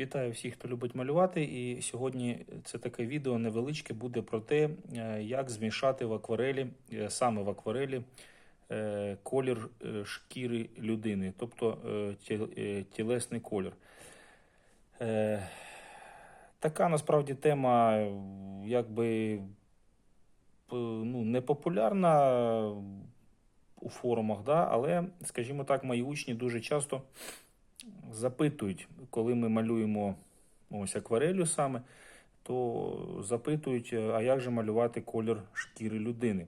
Вітаю всіх, хто любить малювати. І сьогодні це таке відео невеличке буде про те, е, як змішати в акварелі, е, саме в акварелі, е, колір шкіри людини, тобто ті- тілесний колір. Така насправді тема, якби ну, не популярна у форумах, да? але, скажімо так, мої учні дуже часто запитують, коли ми малюємо ось акварелью саме, то запитують, а як же малювати колір шкіри людини.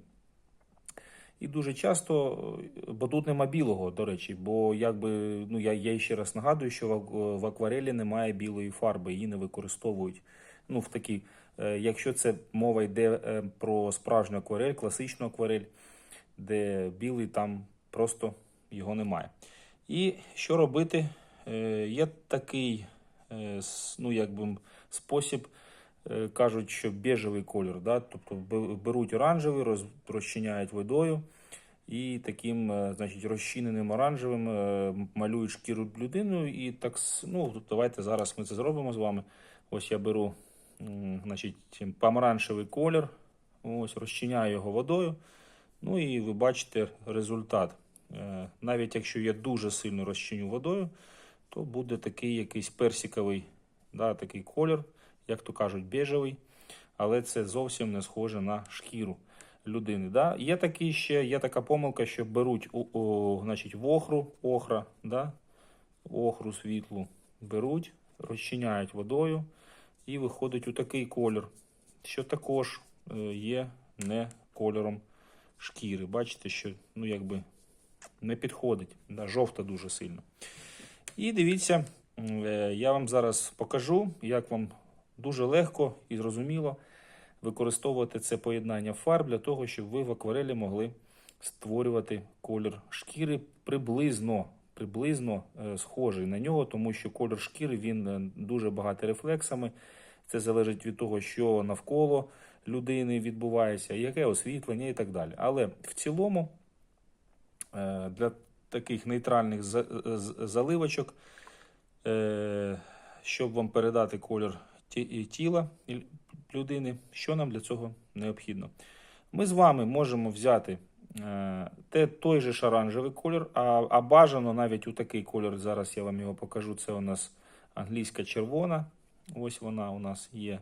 І дуже часто, бо тут нема білого, до речі, бо якби, ну я, я ще раз нагадую, що в, акварелі немає білої фарби, її не використовують. Ну, в такій, е, якщо це мова йде е, про справжню акварель, класичну акварель, де білий там просто його немає. І що робити? Е, Є такий е, ну, якби, спосіб, е, кажуть, що біжевий колір, да? тобто беруть оранжевий, роз, розчиняють водою і таким значить, розчиненим оранжевим малюють шкіру людину. І так, ну, давайте зараз ми це зробимо з вами. Ось я беру значить, помаранчевий колір, ось розчиняю його водою. Ну і ви бачите результат. Навіть якщо я дуже сильно розчиню водою, то буде такий якийсь персиковий, да, такий колір, як то кажуть, бежевий, але це зовсім не схоже на шкіру людини. Да? Є, такий ще, є така помилка, що беруть у, у, значить, в охру, охра, да? охру світлу беруть, розчиняють водою і виходить у такий колір, що також е, є не кольором шкіри. Бачите, що ну, якби не підходить. Да, жовта дуже сильно. І дивіться, е, я вам зараз покажу, як вам дуже легко і зрозуміло використовувати це поєднання фарб для того, щоб ви в акварелі могли створювати колір шкіри приблизно, приблизно е, схожий на нього, тому що колір шкіри він е, дуже багатий рефлексами. Це залежить від того, що навколо людини відбувається, яке освітлення і так далі. Але в цілому для таких нейтральних заливочок, е, щоб вам передати колір тіла людини, що нам для цього необхідно? Ми з вами можемо взяти е, те, той же ж оранжевий колір, а, а бажано навіть у такий колір, зараз я вам його покажу, це у нас англійська червона. Ось вона у нас є.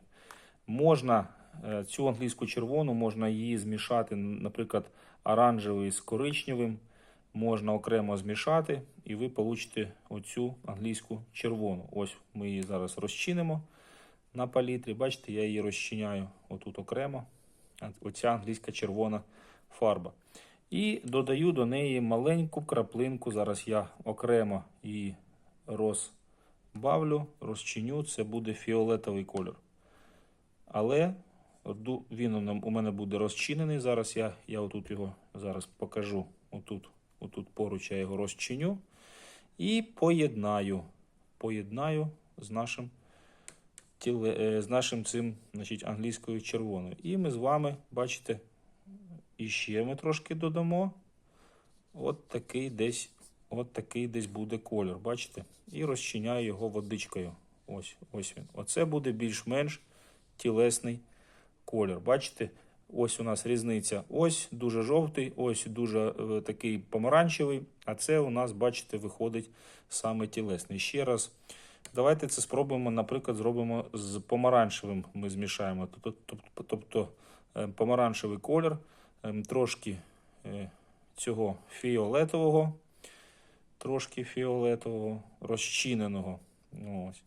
Можна е, цю англійську червону, можна її змішати, наприклад, оранжевий з коричневим. Можна окремо змішати, і ви получите оцю англійську червону. Ось ми її зараз розчинимо на палітрі. Бачите, я її розчиняю отут окремо. Оця англійська червона фарба. І додаю до неї маленьку краплинку. Зараз я окремо її розбавлю, розчиню. Це буде фіолетовий кольор. Але він у мене буде розчинений. Зараз я, я отут його зараз покажу. Отут, отут поруч я його розчиню. І поєднаю. Поєднаю з нашим, е, з нашим цим значить, англійською червоною. І ми з вами, бачите, іще ми трошки додамо. От такий десь, от такий десь буде колір, бачите? І розчиняю його водичкою. Ось, ось він. Оце буде більш-менш тілесний колір. Бачите? Ось у нас різниця. Ось дуже жовтий, ось дуже е, такий помаранчевий, а це у нас, бачите, виходить саме тілесний. Ще раз, давайте це спробуємо, наприклад, зробимо з помаранчевим. Ми змішаємо. Тобто, тобто, тобто е, помаранчевий колір, ем, трошки е, цього фіолетового, трошки фіолетового, розчиненого. Ось.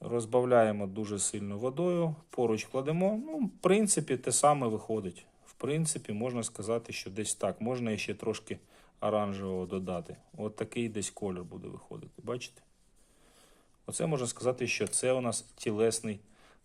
Розбавляємо дуже сильно водою, поруч кладемо. Ну, в принципі, те саме виходить. В принципі, можна сказати, що десь так. Можна ще трошки оранжевого додати. От такий десь колір буде виходити. Бачите? Оце можна сказати, що це у нас тілесний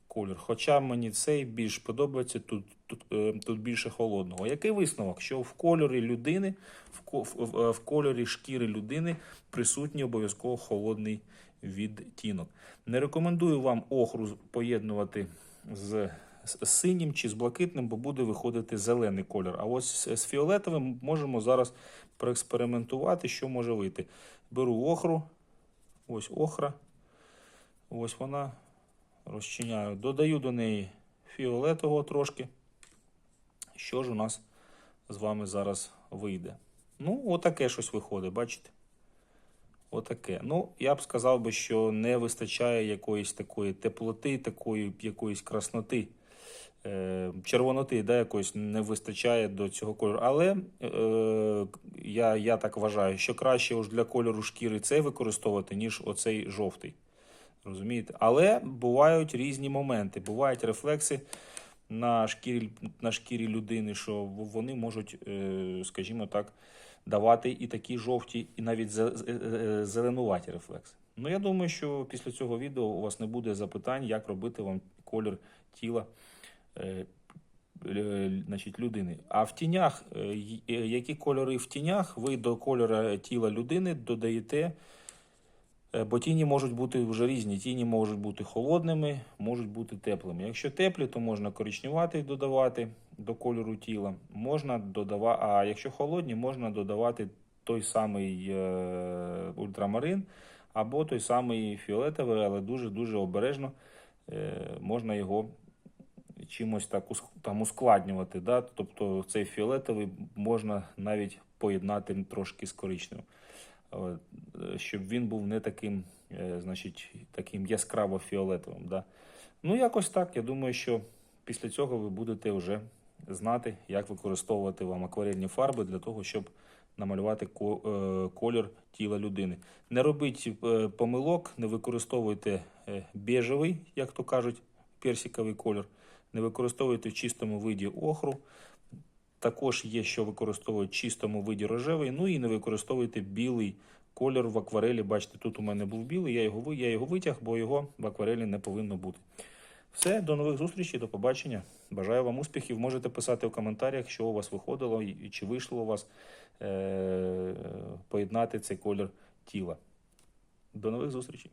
колір. Хоча мені цей більш подобається, тут, тут, е, тут більше холодного. Який висновок? Що в кольорі людини, в, в, в кольорі шкіри людини присутній обов'язково холодний відтінок. Не рекомендую вам охру поєднувати з, синім чи з блакитним, бо буде виходити зелений колір. А ось з фіолетовим можемо зараз проекспериментувати, що може вийти. Беру охру, ось охра. Ось вона. Розчиняю. Додаю до неї фіолетового трошки. Що ж у нас з вами зараз вийде? Ну, отаке щось виходить, бачите? Отаке. Ну, я б сказав би, що не вистачає якоїсь такої теплоти, такої якоїсь красноти, е, червоноти, да, якоїсь не вистачає до цього кольору. Але е, я, я так вважаю, що краще уж для кольору шкіри цей використовувати, ніж оцей жовтий. Розумієте? Але бувають різні моменти, бувають рефлекси на шкірі, на шкірі людини, що вони можуть, е, скажімо так, давати і такі жовті, і навіть зе- зе- е, зеленуваті рефлекси. Ну, я думаю, що після цього відео у вас не буде запитань, як робити вам колір тіла е, е, значить, людини. А в тінях, е, е, які кольори в тінях, ви до кольора тіла людини додаєте. Е, Бо тіні можуть бути вже різні. Тіні можуть бути холодними, можуть бути теплими. Якщо теплі, то можна коричневатий додавати до кольору тіла. Можна додавати, а якщо холодні, можна додавати той самий е, ультрамарин або той самий фіолетовий, але дуже-дуже обережно е, можна його чимось так там ускладнювати. Да? Тобто цей фіолетовий можна навіть поєднати трошки з коричневим. Е, щоб він був не таким, е, значить, таким яскраво фіолетовим. Да? Ну, якось так. Я думаю, що після цього ви будете вже знати, як використовувати вам акварельні фарби для того, щоб намалювати е, колір тіла людини. Не робіть помилок, не використовуйте бежевий, як то кажуть, персиковий колір, не використовуйте в чистому виді охру. Також є, що використовують в чистому виді рожевий, ну і не використовуйте білий колір в акварелі. Бачите, тут у мене був білий, я його, я його витяг, бо його в акварелі не повинно бути. Все, до нових зустрічей, до побачення. Бажаю вам успіхів. Можете писати в коментарях, що у вас виходило і чи вийшло у вас е- поєднати цей колір тіла. До нових зустрічей.